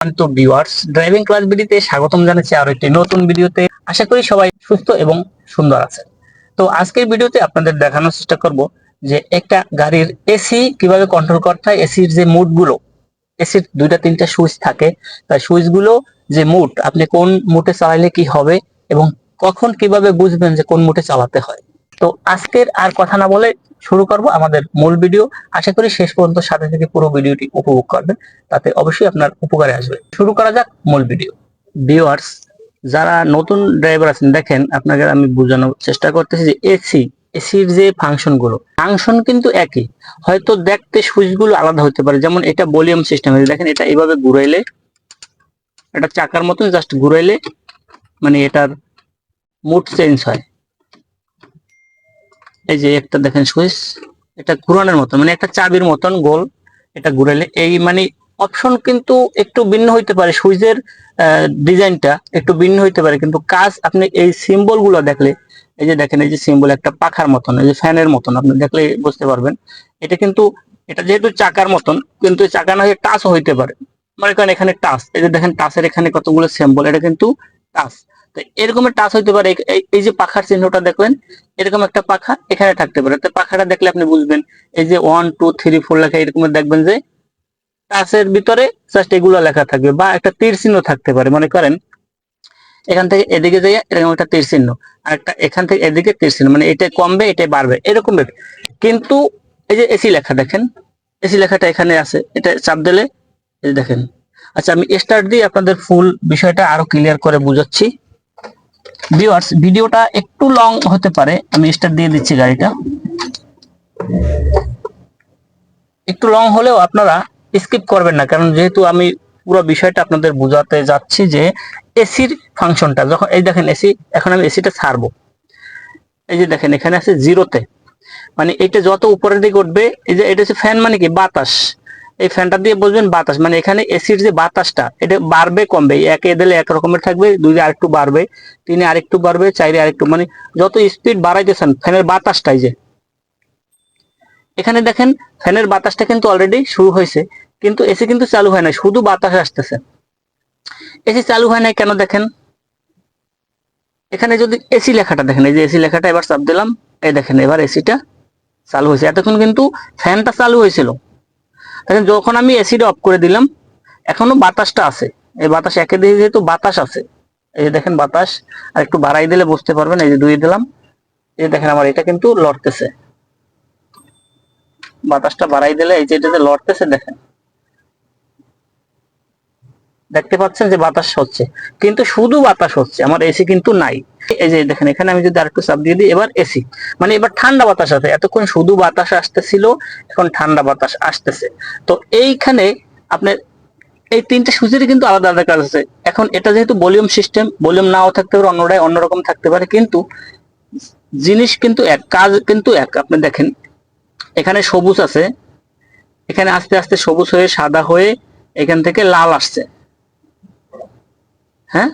সম্মানিত viewers driving class ভিডিওতে স্বাগতম জানাচ্ছি আরও একটি নতুন ভিডিওতে। আশা করি সবাই সুস্থ এবং সুন্দর আছে তো আজকের ভিডিওতে আপনাদের দেখানোর চেষ্টা করব যে একটা গাড়ির এসি কীভাবে কন্ট্রোল করতে হয় এসির যে মুডগুলো এসির দুইটা, তিনটা সুইচ থাকে। তাই সুইচগুলো যে মুড আপনি কোন মুটে চালাইলে কি হবে এবং কখন কীভাবে বুঝবেন যে কোন মুটে চালাতে হয়। তো আজকের আর কথা না বলে শুরু করব আমাদের মূল ভিডিও আশা করি শেষ পর্যন্ত সাথে থেকে পুরো ভিডিওটি উপভোগ করবেন। তাতে অবশ্যই আপনার উপকারে আসবে। শুরু করা যাক মূল ভিডিও ভিউয়ার্স যারা নতুন ড্রাইভার আছেন, দেখেন আপনাকে আমি বোঝানোর চেষ্টা করতেছি যে এসি এসির যে ফাংশনগুলো ফাংশন কিন্তু একই। হয়তো দেখতে সুইচগুলো আলাদা হতে পারে। যেমন এটা ভলিউম সিস্টেম দেখেন এটা এইভাবে ঘুরাইলে, এটা চাকার মতন জাস্ট ঘুরাইলে মানে এটার মুড চেঞ্জ হয়। এই যে একটা দেখেন, সুইচ, এটা ঘুরানোর মতন মানে একটা চাবির মতন গোল এটা ঘুরাইলে এই মানে অপশন কিন্তু একটু ভিন্ন হইতে পারে, সুইচের ডিজাইনটা একটু ভিন্ন হইতে পারে, কিন্তু কাজ আপনি এই সিম্বলগুলো দেখলে, এই যে দেখেন, এই যে সিম্বল একটা পাখার মতন, এই যে ফ্যানের মতন, আপনি দেখলে বুঝতে পারবেন। এটা কিন্তু, এটা যেহেতু চাকার মতন, কিন্তু চাকা না টাচ হইতে পারে। মনে করেন এখানে টাচ, এই যে দেখেন, টাচের এখানে কতগুলো সিম্বল, এটা কিন্তু টাচ। তো এরকমের টাচ হইতে পারে, এই- যে পাখার চিহ্নটা দেখবেন এরকম একটা পাখা এখানে থাকতে পারে। তো পাখাটা দেখলে আপনি বুঝবেন, এই যে ওয়ান টু থ্রি ফোর লেখা এরকম দেখবেন যে টাচের ভিতরে জাস্ট এগুলো লেখা থাকবে বা একটা তীর চিহ্ন থাকতে পারে। মনে করেন, এখান থেকে এদিকে যাই এরকম একটা তীর চিহ্ন, আর একটা এখান থেকে এদিকে তীর চিহ্ন মানে এটা কমবে, এটা বাড়বে, এরকম। কিন্তু এই যে এসি লেখা দেখেন, এসি লেখাটা এখানে আছে, এটা চাপ দিলে দেখেন। আচ্ছা আমি স্টার্ট দিয়ে আপনাদের ফুল বিষয়টা আরও ক্লিয়ার করে বুঝাচ্ছি। ভিউয়ার্স ভিডিওটা একটু লং হতে পারে। আমি স্টার্ট দিয়ে দিচ্ছি গাড়িটা। একটু লং হলেও আপনারা স্কিপ করবেন না, কারণ যেহেতু আমি পুরো বিষয়টা আপনাদের বোঝাতে যাচ্ছি যে এসির ফাংশনটা যখন এই দেখেন এসি, এখন আমি এসিটা ছাড়বো। এই যে দেখেন, এখানে আছে জিরোতে মানে এটা যত উপরের দিকে উঠবে, এই যে এটা হচ্ছে ফ্যান মানে কি? বাতাস। এই ফ্যানটা দিয়ে বুঝবেন বাতাস মানে এখানে এসির যে বাতাসটা, এটা বাড়বে, কমবে। একে দিলে এক রকমের থাকবে, দুই আরেকটু বাড়বে, তিনে আরেকটু বাড়বে, চাইরে আরেকটু মানে যত স্পিড বাড়াইতেছেন, ফ্যানের বাতাসটাই যে। এখানে দেখেন, ফ্যানের বাতাসটা কিন্তু অলরেডি শুরু হয়েছে, কিন্তু এসি কিন্তু চালু হয় না শুধু বাতাস আসতেছে। এসি চালু হয় না কেন দেখেন? এখানে যদি এসি লেখাটা দেখেন, এই যে এসি লেখাটা এবার চাপ দিলাম, এই দেখেন এবার এসিটা চালু হয়েছে। এতক্ষণ কিন্তু ফ্যানটা চালু হয়েছিল। দেখেন যখন আমি এসিড অফ করে দিলাম, এখনও বাতাসটা আছে। এই বাতাস একে দিয়ে যেহেতু বাতাস আছে, এই যে দেখেন বাতাস, আর একটু বাড়াই দিলে বুঝতে পারবেন, এই যে দুই দিলাম। এই দেখেন আমার এটা কিন্তু লড়তেছে। বাতাসটা বাড়াই দিলে এই যে এটাতে লড়তেছে, দেখেন। দেখতে পাচ্ছেন যে বাতাস হচ্ছে। কিন্তু শুধু বাতাস হচ্ছে, আমার এসি কিন্তু নাই। এই যে দেখেন, এখানে আমি যদি আরেকটু চাপ দিয়ে দিই, এবার এসি মানে এবার ঠান্ডা বাতাস আছে, এতক্ষণ শুধু বাতাস আসতেছিল, এখন ঠান্ডা বাতাস আসতেছে। তো এইখানে আপনার এই তিনটে সুইচেরই কিন্তু আলাদা আলাদা কাজ আছে। এখন এটা যেহেতু ভলিউম সিস্টেম, ভলিউম নাও থাকতে পারে অন্যটাই অন্যরকম থাকতে পারে, কিন্তু জিনিস কিন্তু এক, কাজ কিন্তু এক। আপনি দেখেন, এখানে সবুজ আছে, এখানে আস্তে আস্তে সবুজ হয়ে, সাদা হয়ে, এখান থেকে লাল আসছে। হ্যাঁ?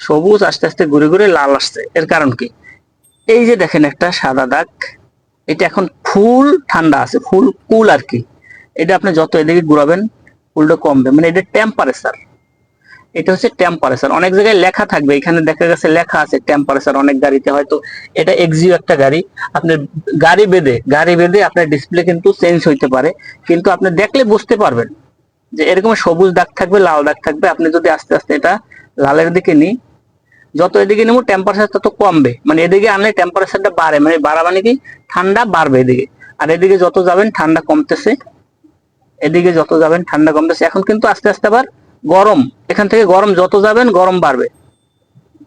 সবুজ আস্তে আস্তে ঘুরে ঘুরে লাল আসছে। এর কারণ কি? এই যে দেখেন একটা সাদা দাগ, এটা এখন ফুল ঠান্ডা আছে, ফুল কুল আর কি। এটা আপনি যত এদিকে ঘুরাবেন, কুলটা কমবে। মানে এটা টেম্পারেচার এটা হচ্ছে টেম্পারেচার অনেক জায়গায় লেখা থাকবে। এখানে দেখা গেছে লেখা আছে টেম্পারেচার অনেক গাড়িতে। হয়তো এটা এক্সিও একটা গাড়ি। আপনার গাড়ি বেঁধে গাড়ি বেঁধে আপনার ডিসপ্লে কিন্তু চেঞ্জ হইতে পারে। কিন্তু আপনি দেখলে বুঝতে পারবেন যে এরকম সবুজ দাগ থাকবে, লাল দাগ থাকবে। আপনি যদি আস্তে আস্তে এটা লালের দিকে নিই যত এদিকে নেব টেম্পারেচার তত কমবে। মানে এদিকে আনলে টেম্পারেচারটা বাড়ে মানে বাড়া মানে কি, ঠান্ডা বাড়বে এদিকে। আর এদিকে যত যাবেন ঠান্ডা কমতেছে, এদিকে যত যাবেন ঠান্ডা কমতেছে। এখন কিন্তু আস্তে আস্তে আবার গরম, এখান থেকে গরম যত যাবেন গরম বাড়বে।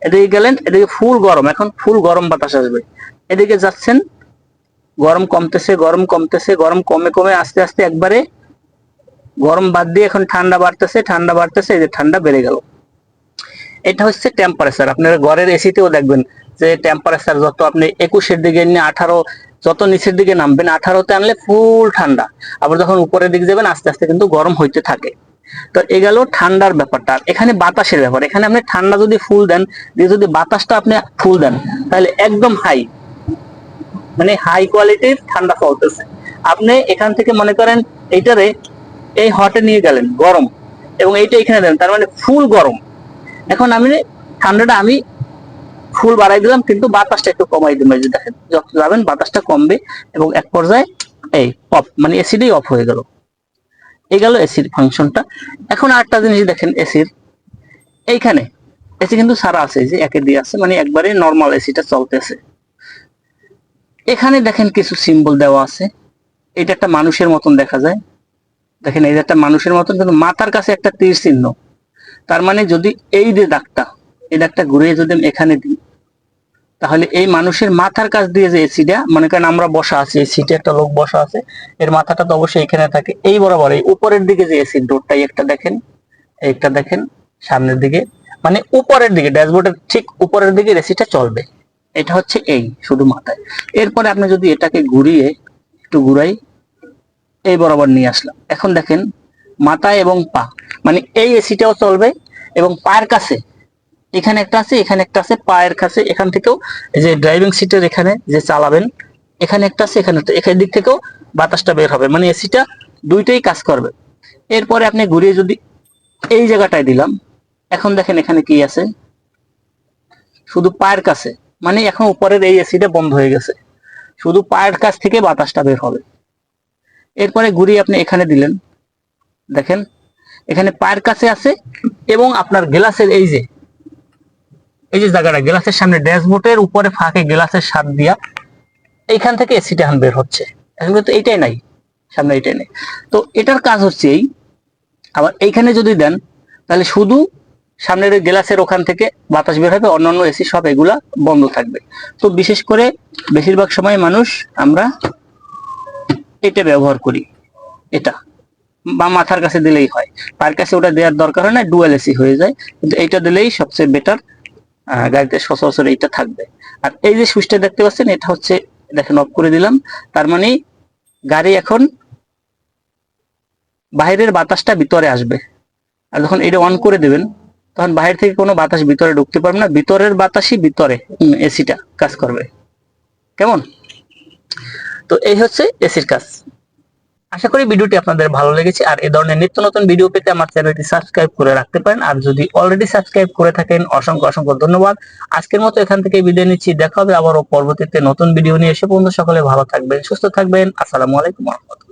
এদিকে গেলেন, এদিকে ফুল গরম, এখন ফুল গরম বাতাস আসবে। এদিকে যাচ্ছেন, গরম কমতেছে গরম কমতেছে, গরম কমে কমে আস্তে আস্তে একবারে গরম বাদ দিয়ে এখন ঠান্ডা বাড়তেছে ঠান্ডা বাড়তেছে, এই যে ঠান্ডা বেড়ে গেল। এটা হচ্ছে টেম্পারেচার আপনার ঘরের এসিতেও দেখবেন যে টেম্পারেচার যত আপনি একুশের দিকে নিয়ে আঠারো, যত নিচের দিকে নামবেন, আঠারোতে আনলে ফুল ঠান্ডা। আবার যখন উপরের দিকে যাবেন, আস্তে আস্তে কিন্তু গরম হইতে থাকে। তো এ গেল ঠান্ডার ব্যাপারটা। এখানে বাতাসের ব্যাপার। এখানে আপনি ঠান্ডা যদি ফুল দেন, দিয়ে যদি বাতাসটা আপনি ফুল দেন, তাহলে একদম হাই মানে হাই কোয়ালিটির ঠান্ডা চলতেছে আপনি এখান থেকে মনে করেন এইটারে এই হটে নিয়ে গেলেন, গরম। এবং এইটা এখানে দেন, তার মানে ফুল গরম। এখন আমি ঠান্ডাটা আমি ফুল বাড়াই দিলাম, কিন্তু বাতাসটা একটু কমাই দিলাম। এই যে দেখেন, যত যাবেন, বাতাসটা কমবে এবং এক পর্যায়ে এই অফ মানে এসিডই অফ হয়ে গেল। এই গেল এসির ফাংশনটা এখন আরেকটা জিনিস দেখেন এসির এইখানে এসি কিন্তু সারা আছে যে একে দিয়ে আছে মানে একবারে নর্মাল এসিটা চলতেছে। এখানে দেখেন কিছু সিম্বল দেওয়া আছে। এটা একটা মানুষের মতন দেখা যায়। দেখেন যে একটা মানুষের মতন, কিন্তু মাথার কাছে একটা তীর চিহ্ন। তার মানে যদি এই যে দাগটা, এই দাগটা ঘুরিয়ে যদি আমি এখানে দিই, তাহলে এই মানুষের মাথার কাছ দিয়ে যে এসিটা মনে করেন আমরা বসা আছি, এই সিটে একটা লোক বসা আছে, এর মাথাটা তো অবশ্যই এখানে থাকে, এই বরাবর, এই উপরের দিকে যে এসির ডোরটাই একটা দেখেন একটা দেখেন, সামনের দিকে মানে উপরের দিকে ড্যাশবোর্ডের ঠিক উপরের দিকে এসিটা চলবে। এটা হচ্ছে এই, শুধু মাথায়। এরপরে আপনি যদি এটাকে ঘুরিয়ে একটু ঘুরাই, এই বরাবর নিয়ে আসলাম। এখন দেখেন, মাথা এবং পা মানে এই এসিটাও চলবে এবং পায়ের কাছে, এখানে একটা আছে, এখানে একটা আছে, পায়ের কাছে, এখান থেকেও যে ড্রাইভিং সিটের এখানে যে চালাবেন, এখানে একটা আছে, এখানে একটা দিক থেকেও বাতাসটা বের হবে। মানে এসিটা দুইটাই কাজ করবে। এরপরে আপনি ঘুরিয়ে যদি এই জায়গাটায় দিলাম, এখন দেখেন এখানে কি আছে? শুধু পায়ের কাছে মানে এখন উপরের এই এসিটা বন্ধ হয়ে গেছে। শুধু পায়ের কাছ থেকে বাতাসটা বের হবে। এরপরে ঘুরিয়ে আপনি এখানে দিলেন, দেখেন এখানে পায়ের কাছে আছে এবং আপনার গ্লাসের এই যে এই যে জায়গাটা, গ্লাসের সামনে ড্যাশবোর্ডের উপরে ফাঁকে গ্লাসের স্বাদ দিয়া এইখান থেকে এসিটা এখন বের হচ্ছে। এখন কিন্তু এইটাই নাই, সামনে এইটাই নেই। তো এটার কাজ হচ্ছে এই, আবার এইখানে যদি দেন, তাহলে শুধু সামনের গ্লাসের ওখান থেকে বাতাস বের হবে, অন্যান্য এসি সব এগুলা বন্ধ থাকবে। তো বিশেষ করে বেশিরভাগ সময় মানুষ আমরা এটা ব্যবহার করি, এটা। বা মাথার কাছে দিলেই হয়। পায়ের কাছে ওটা দেওয়ার দরকার হয় না ডুয়েল এসি হয়ে যায়। কিন্তু এইটা দিলেই সবচেয়ে বেটার গাড়িতে সচরাচর এইটা থাকবে। আর এই যে সুইচটা দেখতে পাচ্ছেন, এটা হচ্ছে, দেখেন অফ করে দিলাম। তার মানে গাড়ি এখন বাইরের বাতাসটা ভিতরে আসবে। আর যখন এটা অন করে দেবেন, তখন বাইরে থেকে কোনো বাতাস ভিতরে ঢুকতে পারবে না। ভিতরের বাতাসই ভিতরে এসিটা কাজ করবে। কেমন? তো এই হচ্ছে এসির কাজ। আশা করি ভিডিওটি আপনাদের ভালো লেগেছে, আর এই ধরনের নিত্য নতুন ভিডিও পেতে আমার চ্যানেলটি সাবস্ক্রাইব করে রাখতে পারেন, আর যদি অলরেডি সাবস্ক্রাইব করে থাকেন, অসংখ্য অসংখ্য ধন্যবাদ। আজকের মতো এখান থেকে বিদায় নিচ্ছি, দেখা হবে আবারও পরবর্তীতে নতুন ভিডিও নিয়ে। এসে পর্যন্ত সকলে ভালো থাকবেন, সুস্থ থাকবেন, আসসালামু আলাইকুম রহমতুল্লাহ।